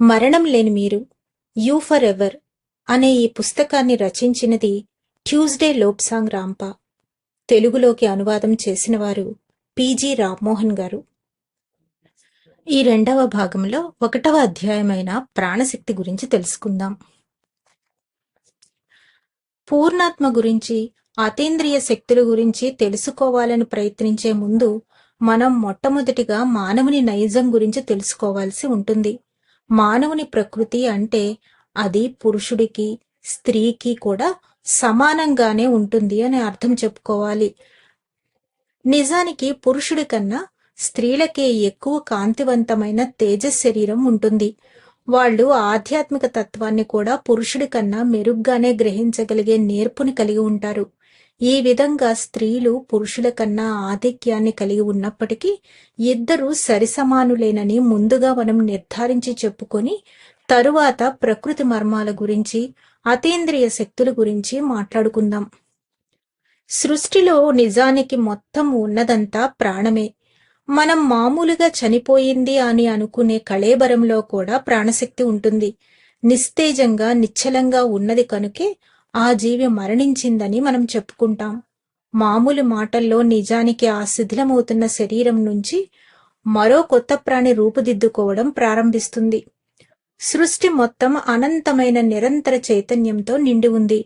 మరణం లేని మీరు యూ ఫర్ ఎవర్ అనే ఈ పుస్తకాన్ని రచించినది ట్యూస్డే లోప్సాంగ్ రాంపా. తెలుగులోకి అనువాదం చేసిన వారు రామ్మోహన్ గారు. ఈ రెండవ భాగంలో ఒకటవ అధ్యాయమైన ప్రాణశక్తి గురించి తెలుసుకుందాం. పూర్ణాత్మ గురించి అతీంద్రియ శక్తుల గురించి తెలుసుకోవాలని ప్రయత్నించే ముందు మనం మొట్టమొదటిగా మానవుని నైజం గురించి తెలుసుకోవాల్సి ఉంటుంది. మానవుని ప్రకృతి అంటే అది పురుషుడికి స్త్రీకి కూడా సమానంగానే ఉంటుంది అని అర్థం చెప్పుకోవాలి. నిజానికి పురుషుడి కన్నా స్త్రీలకే ఎక్కువ కాంతివంతమైన తేజస్ శరీరం ఉంటుంది. వాళ్ళు ఆధ్యాత్మిక తత్వాన్ని కూడా పురుషుడి కన్నా మెరుగ్గానే గ్రహించగలిగే నేర్పుని కలిగి ఉంటారు. ఈ విధంగా స్త్రీలు పురుషుల కన్నా ఆధిక్యాన్ని కలిగి ఉన్నప్పటికీ ఇద్దరు సరిసమానులేనని ముందుగా మనం నిర్ధారించి చెప్పుకొని తరువాత ప్రకృతి మర్మాల గురించి అతీంద్రియ శక్తుల గురించి మాట్లాడుకుందాం. సృష్టిలో నిజానికి మొత్తం ఉన్నదంతా ప్రాణమే. మనం మామూలుగా చనిపోయింది అని అనుకునే కళేబరంలో కూడా ప్రాణశక్తి ఉంటుంది. నిస్తేజంగా నిశ్చలంగా ఉన్నది కనుకే ఆ జీవి మరణించిందని మనం చెప్పుకుంటాం. మామూలు మాటల్లో నిజానికి ఆ శిథిలమవుతున్న శరీరం నుంచి మరో కొత్త ప్రాణి రూపుదిద్దుకోవడం ప్రారంభిస్తుంది. సృష్టి మొత్తం అనంతమైన నిరంతర చైతన్యంతో నిండి ఉంది.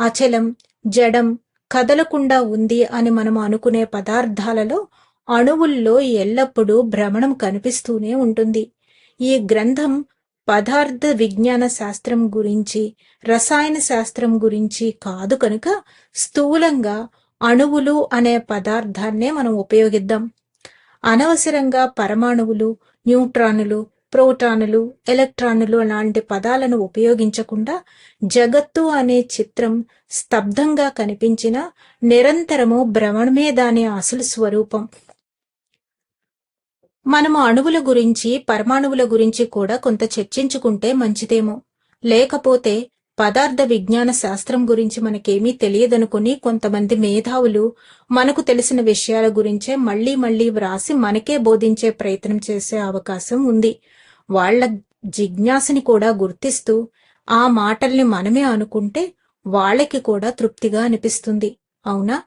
అచలం జడం కదలకుండా ఉంది అని మనం అనుకునే పదార్థాలలో అణువుల్లో ఎల్లప్పుడూ భ్రమణం కనిపిస్తూనే ఉంటుంది. ఈ గ్రంథం పదార్థ విజ్ఞాన శాస్త్రం గురించి రసాయన శాస్త్రం గురించి కాదు కనుక స్థూలంగా అణువులు అనే పదార్థాన్నే మనం ఉపయోగిద్దాం. అనవసరంగా పరమాణువులు న్యూట్రానులు ప్రోటానులు ఎలక్ట్రానులు లాంటి పదాలను ఉపయోగించకుండా జగత్తు అనే చిత్రం స్తబ్దంగా కనిపించిన నిరంతరము భ్రమణమే దాని అసలు స్వరూపం. మనము అణువుల గురించి పరమాణువుల గురించి కూడా కొంత చర్చించుకుంటే మంచిదేమో. లేకపోతే పదార్థ విజ్ఞాన శాస్త్రం గురించి మనకేమీ తెలియదనుకుని కొంతమంది మేధావులు మనకు తెలిసిన విషయాల గురించే మళ్ళీ మళ్ళీ వ్రాసి మనకే బోధించే ప్రయత్నం చేసే అవకాశం ఉంది. వాళ్ళ జిజ్ఞాసని కూడా గుర్తిస్తూ ఆ మాటల్ని మనమే అనుకుంటే వాళ్ళకి కూడా తృప్తిగా అనిపిస్తుంది. అవునా?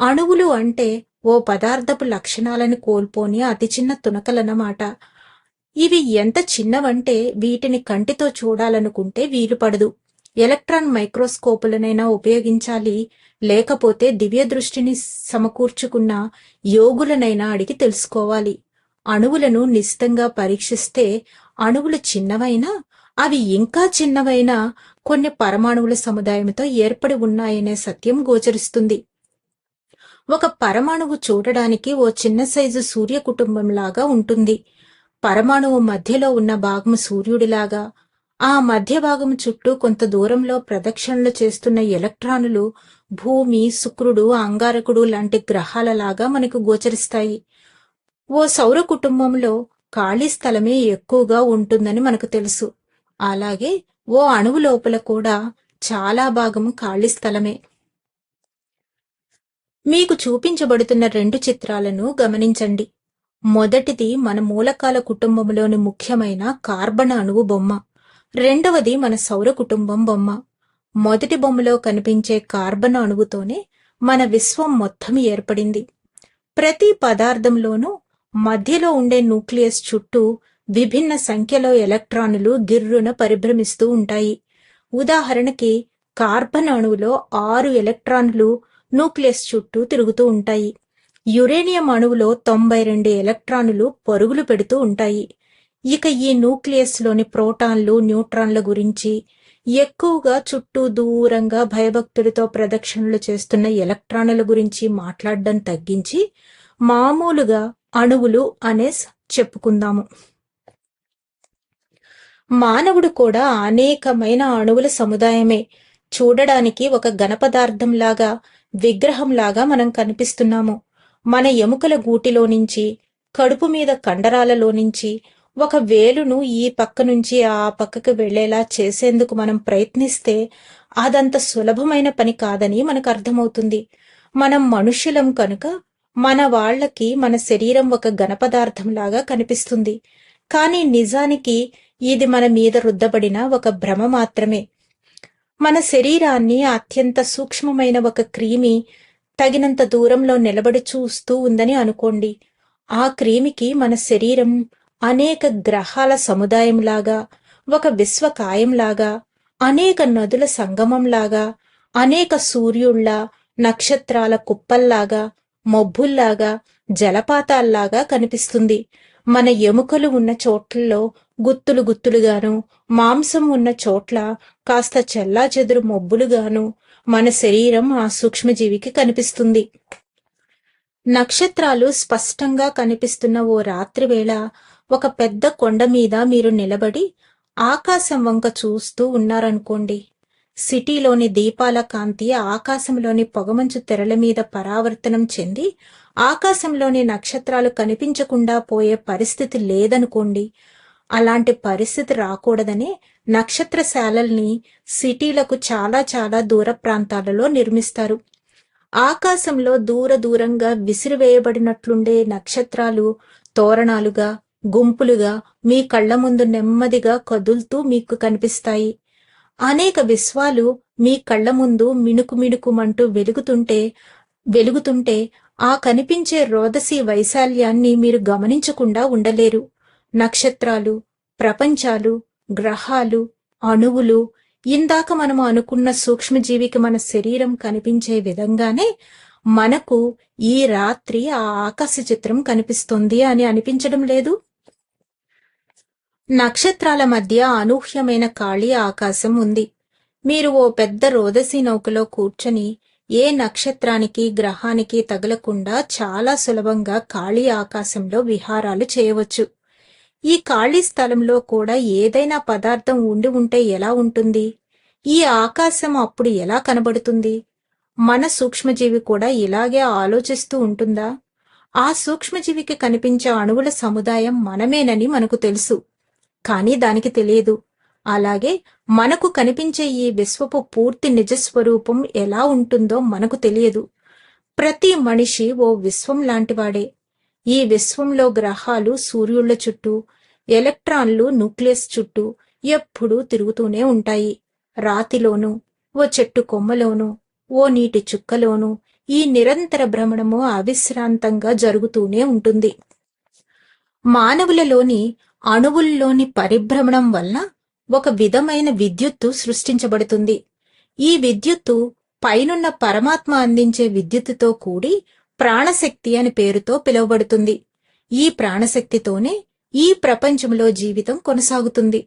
అణువులు అంటే ఓ పదార్థపు లక్షణాలను కోల్పోని అతి చిన్న తునకలన్నమాట. ఇవి ఎంత చిన్నవంటే వీటిని కంటితో చూడాలనుకుంటే వీలు పడదు. ఎలక్ట్రాన్ మైక్రోస్కోపులనైనా ఉపయోగించాలి. లేకపోతే దివ్య దృష్టిని సమకూర్చుకున్న యోగులనైనా అడిగి తెలుసుకోవాలి. అణువులను నిశితంగా పరీక్షిస్తే అణువులు చిన్నవైనా అవి ఇంకా చిన్నవైనా కొన్ని పరమాణువుల సముదాయంతో ఏర్పడి ఉన్నాయనే సత్యం గోచరిస్తుంది. ఒక పరమాణువు చూడడానికి ఓ చిన్న సైజు సూర్య కుటుంబంలాగా ఉంటుంది. పరమాణువు మధ్యలో ఉన్న భాగం సూర్యుడిలాగా ఆ మధ్య భాగం చుట్టూ కొంత దూరంలో ప్రదక్షిణలు చేస్తున్న ఎలక్ట్రానులు భూమి శుక్రుడు అంగారకుడు లాంటి గ్రహాలలాగా మనకు గోచరిస్తాయి. ఓ సౌర కుటుంబంలో ఖాళీ స్థలమే ఎక్కువగా ఉంటుందని మనకు తెలుసు. అలాగే ఓ అణువు లోపల కూడా చాలా భాగం ఖాళీ స్థలమే. మీకు చూపించబడుతున్న రెండు చిత్రాలను గమనించండి. మొదటిది మన మూలకాల కుటుంబంలోని ముఖ్యమైన కార్బన్ అణువు బొమ్మ. రెండవది మన సౌర కుటుంబం బొమ్మ. మొదటి బొమ్మలో కనిపించే కార్బన్ అణువుతోనే మన విశ్వం మొత్తం ఏర్పడింది. ప్రతి పదార్థంలోనూ మధ్యలో ఉండే న్యూక్లియస్ చుట్టూ విభిన్న సంఖ్యలో ఎలక్ట్రానులు గిర్రున పరిభ్రమిస్తూ ఉంటాయి. ఉదాహరణకి కార్బన్ అణువులో ఆరు ఎలక్ట్రాన్లు న్యూక్లియస్ చుట్టూ తిరుగుతూ ఉంటాయి. యురేనియం అణువులో తొంభై రెండు ఎలక్ట్రానులు పరుగులు పెడుతూ ఉంటాయి. ఇక ఈ న్యూక్లియస్లోని ప్రోటాన్లు న్యూట్రాన్ల గురించి ఎక్కువగా చుట్టూ దూరంగా భయభక్తులతో ప్రదక్షిణలు చేస్తున్న ఎలక్ట్రాన్ల గురించి మాట్లాడడం తగ్గించి మామూలుగా అణువులు అనే చెప్పుకుందాము. మానవుడు కూడా అనేకమైన అణువుల సముదాయమే. చూడడానికి ఒక ఘనపదార్థంలాగా విగ్రహంలాగా మనం కనిపిస్తున్నాము. మన ఎముకల గూటిలో నుంచి కడుపు మీద కండరాలలో నుంచి ఒక వేలును ఈ పక్క నుంచి ఆ పక్కకు వెళ్ళేలా చేసేందుకు మనం ప్రయత్నిస్తే అదంత సులభమైన పని కాదని మనకు అర్థమవుతుంది. మనం మనుష్యులం కనుక మన వాళ్ళకి మన శరీరం ఒక ఘనపదార్థంలాగా కనిపిస్తుంది. కానీ నిజానికి ఇది మన మీద రుద్దబడిన ఒక భ్రమ మాత్రమే. మన శరీరాన్ని అత్యంత సూక్ష్మమైన ఒక క్రీమి తగినంత దూరంలో నిలబడి చూస్తూ ఉందని అనుకోండి. ఆ క్రీమికి మన శరీరం అనేక గ్రహాల సముదాయంలాగా ఒక విశ్వకాయంలాగా అనేక నదుల సంగమంలాగా అనేక సూర్యుళ్ళ నక్షత్రాల కుప్పల్లాగా మబ్బుల్లాగా జలపాతాల్లాగా కనిపిస్తుంది. మన ఎముకలు ఉన్న చోట్లలో గుత్తులు గుత్తులుగాను మాంసం ఉన్న చోట్ల కాస్త చెల్లా చెదురు మొబ్బులుగాను మన శరీరం ఆ సూక్ష్మజీవికి కనిపిస్తుంది. నక్షత్రాలు స్పష్టంగా కనిపిస్తున్న ఓ రాత్రివేళ ఒక పెద్ద కొండ మీద మీరు నిలబడి ఆకాశం వంక చూస్తూ ఉన్నారనుకోండి. సిటీలోని దీపాల కాంతి ఆకాశంలోని పొగమంచు తెరల మీద పరావర్తనం చెంది ఆకాశంలోని నక్షత్రాలు కనిపించకుండా పోయే పరిస్థితి లేదనుకోండి. అలాంటి పరిస్థితి రాకూడదని నక్షత్రశాలల్ని సిటీలకు చాలా చాలా దూర ప్రాంతాలలో నిర్మిస్తారు. ఆకాశంలో దూర దూరంగా విసిరివేయబడినట్లుండే నక్షత్రాలు తోరణాలుగా గుంపులుగా మీ కళ్ళ ముందు నెమ్మదిగా కదులుతూ మీకు కనిపిస్తాయి. అనేక విశ్వాలు మీ కళ్ళ ముందు మిణుకు మిణుకుమంటూ వెలుగుతుంటే వెలుగుతుంటే ఆ కనిపించే రోదసి వైశాల్యాన్ని మీరు గమనించకుండా ఉండలేరు. నక్షత్రాలు ప్రపంచాలు గ్రహాలు అణువులు ఇందాక మనము అనుకున్న సూక్ష్మజీవికి మన శరీరం కనిపించే విధంగానే మనకు ఈ రాత్రి ఆ ఆకాశ చిత్రం కనిపిస్తుంది అని అనిపించడం లేదు. నక్షత్రాల మధ్య అనూహ్యమైన ఖాళీ ఆకాశం ఉంది. మీరు ఓ పెద్ద రోదసి నౌకలో కూర్చొని ఏ నక్షత్రానికి గ్రహానికి తగలకుండా చాలా సులభంగా ఖాళీ ఆకాశంలో విహారాలు చేయవచ్చు. ఈ ఖాళీ స్థలంలో కూడా ఏదైనా పదార్థం ఉండి ఉంటే ఎలా ఉంటుంది? ఈ ఆకాశం అప్పుడు ఎలా కనబడుతుంది? మన సూక్ష్మజీవి కూడా ఇలాగే ఆలోచిస్తూ ఉంటుందా? ఆ సూక్ష్మజీవికి కనిపించే అణువుల సముదాయం మనమేనని మనకు తెలుసు. కానీ దానికి తెలియదు. అలాగే మనకు కనిపించే ఈ విశ్వపు పూర్తి నిజస్వరూపం ఎలా ఉంటుందో మనకు తెలియదు. ప్రతి మనిషి ఓ విశ్వం లాంటివాడే. ఈ విశ్వంలో గ్రహాలు సూర్యుళ్ళ చుట్టూ ఎలక్ట్రాన్లు న్యూక్లియస్ చుట్టూ ఎప్పుడూ తిరుగుతూనే ఉంటాయి. రాతిలోనూ ఓ చెట్టు కొమ్మలోనూ ఓ నీటి చుక్కలోనూ ఈ నిరంతర భ్రమణము అవిశ్రాంతంగా జరుగుతూనే ఉంటుంది. మానవులలోని అణువుల్లోని పరిభ్రమణం వల్ల ఒక విధమైన విద్యుత్తు సృష్టించబడుతుంది. ఈ విద్యుత్తు పైనున్న పరమాత్మ అందించే విద్యుత్తుతో కూడి ప్రాణశక్తి అని పేరుతో పిలువబడుతుంది. ఈ ప్రాణశక్తితోనే ఈ ప్రపంచంలో జీవితం కొనసాగుతుంది.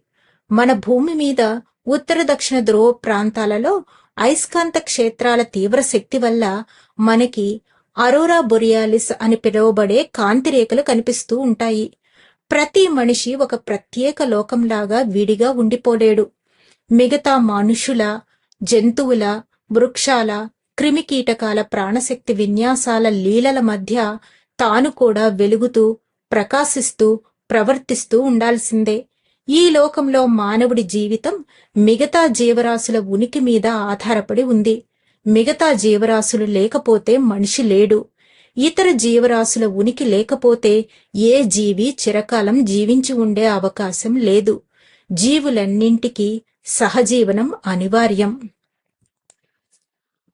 మన భూమి మీద ఉత్తర దక్షిణ ధ్రువ ప్రాంతాలలో అయస్కాంత క్షేత్రాల తీవ్ర శక్తి వల్ల మనకి అరోరా బొరియాలిస్ అని పిలువబడే కాంతిరేఖలు కనిపిస్తూ ఉంటాయి. ప్రతి మనిషి ఒక ప్రత్యేక లోకంలాగా విడిగా ఉండిపోలేడు. మిగతా మనుషుల జంతువుల వృక్షాల క్రిమికీటకాల ప్రాణశక్తి విన్యాసాల లీలల మధ్య తాను కూడా వెలుగుతూ ప్రకాశిస్తూ ప్రవర్తిస్తూ ఉండాల్సిందే. ఈ లోకంలో మానవుడి జీవితం మిగతా జీవరాశుల ఉనికి మీద ఆధారపడి ఉంది. మిగతా జీవరాశులు లేకపోతే మనిషి లేడు. ఇతర జీవరాశుల ఉనికి లేకపోతే ఏ జీవి చిరకాలం జీవించి ఉండే అవకాశం లేదు. జీవులన్నింటికీ సహజీవనం అనివార్యం.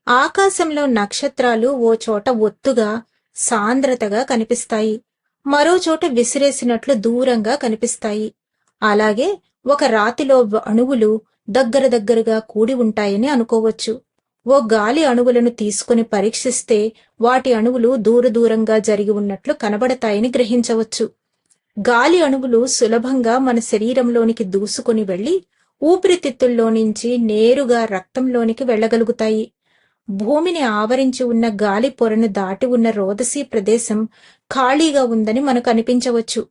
ఆకాశంలో నక్షత్రాలు ఓ చోట ఒత్తుగా సాంద్రతగా కనిపిస్తాయి. మరో చోట విసిరేసినట్లు దూరంగా కనిపిస్తాయి. అలాగే ఒక రాతిలో అణువులు దగ్గర దగ్గరగా కూడి ఉంటాయని అనుకోవచ్చు. ఓ గాలి అణువులను తీసుకుని పరీక్షిస్తే వాటి అణువులు దూర దూరంగా జరిగి ఉన్నట్లు కనబడతాయని గ్రహించవచ్చు. గాలి అణువులు సులభంగా మన శరీరంలోనికి దూసుకుని వెళ్ళి ఊపిరితిత్తుల్లో నుంచి నేరుగా రక్తంలోనికి వెళ్ళగలుగుతాయి. భూమిని ఆవరించి ఉన్న గాలి పొరను దాటి ఉన్న రోదసీ ప్రదేశం ఖాళీగా ఉందని మనకు అనిపించవచ్చు.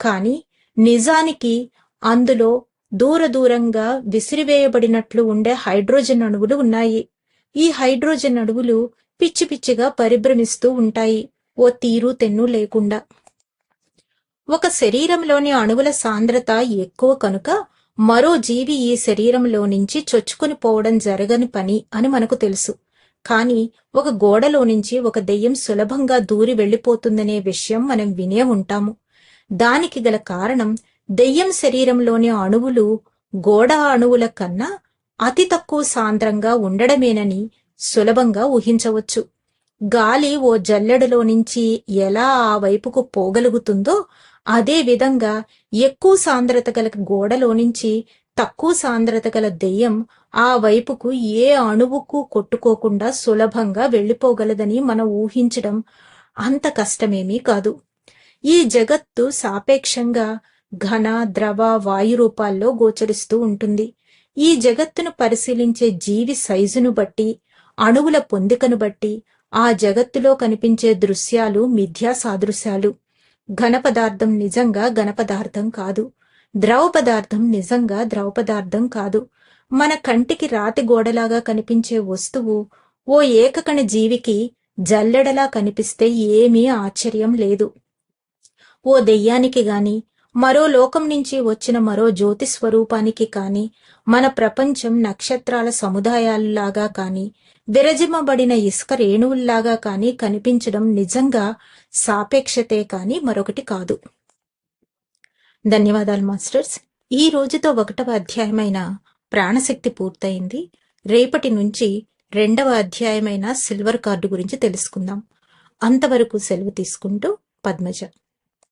కానీ నిజానికి అందులో దూర దూరంగా విసిరివేయబడినట్లు ఉండే హైడ్రోజన్ అణువులు ఉన్నాయి. ఈ హైడ్రోజన్ అణువులు పిచ్చి పిచ్చిగా పరిభ్రమిస్తూ ఉంటాయి. ఓ తీరు తెన్ను లేకుండా. ఒక శరీరంలోని అణువుల సాంద్రత ఎక్కువ కనుక మరో జీవి ఈ శరీరంలో నుంచి చొచ్చుకుని పోవడం జరగని పని అని మనకు తెలుసు. కానీ ఒక గోడలో నుంచి ఒక దెయ్యం సులభంగా దూరి వెళ్ళిపోతుందనే విషయం మనం వినే ఉంటాము. దానికి గల కారణం దెయ్యం శరీరంలోని అణువులు గోడ అణువుల కన్నా అతి తక్కువ సాంద్రంగా ఉండడమేనని సులభంగా ఊహించవచ్చు. గాలి ఓ జల్లెడలో నుంచి ఎలా ఆ వైపుకు పోగలుగుతుందో అదే విధంగా ఎక్కువ సాంద్రత గల గోడలో నుంచి తక్కువ సాంద్రత గల దెయ్యం ఆ వైపుకు ఏ అణువుకు కొట్టుకోకుండా సులభంగా వెళ్ళిపోగలదని మనం ఊహించడం అంత కష్టమేమీ కాదు. ఈ జగత్తు సాపేక్షంగా ఘన ద్రవ వాయు రూపాల్లో గోచరిస్తూ ఉంటుంది. ఈ జగత్తును పరిశీలించే జీవి సైజును బట్టి అణువుల పొందికను బట్టి ఆ జగత్తులో కనిపించే దృశ్యాలు మిథ్యా సాదృశ్యాలు ఘన పదార్థం నిజంగా ఘన పదార్థం కాదు. ద్రవ పదార్థం నిజంగా ద్రవ పదార్థం కాదు. మన కంటికి రాతి గోడలాగా కనిపించే వస్తువు ఓ ఏకకణ జీవికి జల్లెడలా కనిపిస్తే ఏమీ ఆశ్చర్యం లేదు. ఓ దెయ్యానికి గాని మరో లోకం నుంచి వచ్చిన మరో జ్యోతి స్వరూపానికి కాని మన ప్రపంచం నక్షత్రాల సముదాయాలలాగా కాని విరజిమబడిన ఇసుక రేణువుల్లాగా కాని కనిపించడం నిజంగా సాపేక్షతే కాని మరొకటి కాదు. ధన్యవాదాలు మాస్టర్స్. ఈ రోజుతో ఒకటవ అధ్యాయమైన ప్రాణశక్తి పూర్తయింది. రేపటి నుంచి రెండవ అధ్యాయమైన సిల్వర్ కార్డు గురించి తెలుసుకుందాం. అంతవరకు సెలవు తీసుకుంటూ పద్మజ.